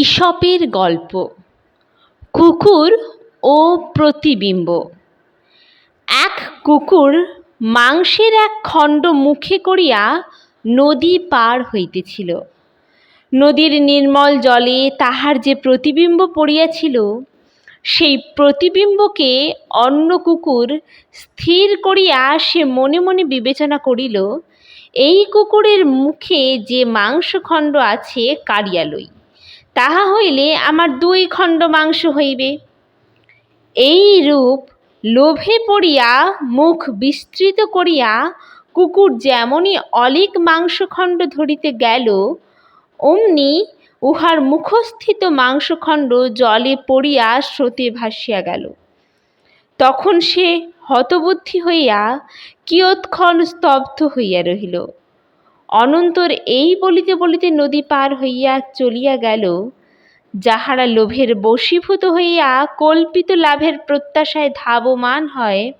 ঈশপের গল্প, কুকুর ও প্রতিবিম্ব। এক কুকুর মাংসের এক খণ্ড মুখে করিয়া নদী পার হইতেছিল। নদীর নির্মল জলে তাহার যে প্রতিবিম্ব পড়িয়াছিল, সেই প্রতিবিম্বকে অন্য কুকুর স্থির করিয়া সে মনে মনে বিবেচনা করিল, এই কুকুরের মুখে যে মাংসখণ্ড আছে কাড়িয়া লই। তাহা হইলে আমার দুই খণ্ড মাংস হইবে। এই রূপ লোভে পড়িয়া, মুখ বিস্তৃত করিয়া, কুকুর যেমনই অলিক মাংসখণ্ড ধরিতে গেল, অমনি উহার মুখস্থিত মাংসখণ্ড জলে পড়িয়া স্রোতে ভাসিয়া গেল। তখন সে হতবুদ্ধি হইয়া কিয়ৎক্ষণ স্তব্ধ হইয়া রহিল। অনন্তর এই বলিতে বলিতে নদী পার হইয়া চলিয়া গেল, যাহারা লোভের বশীভূত হইয়া কল্পিত লাভের প্রত্যাশায় ধাবমান হয়,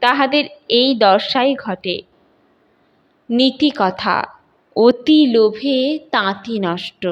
তাহাদের এই দশাই ঘটে। নীতি কথা অতি লোভে তাঁতি নষ্ট।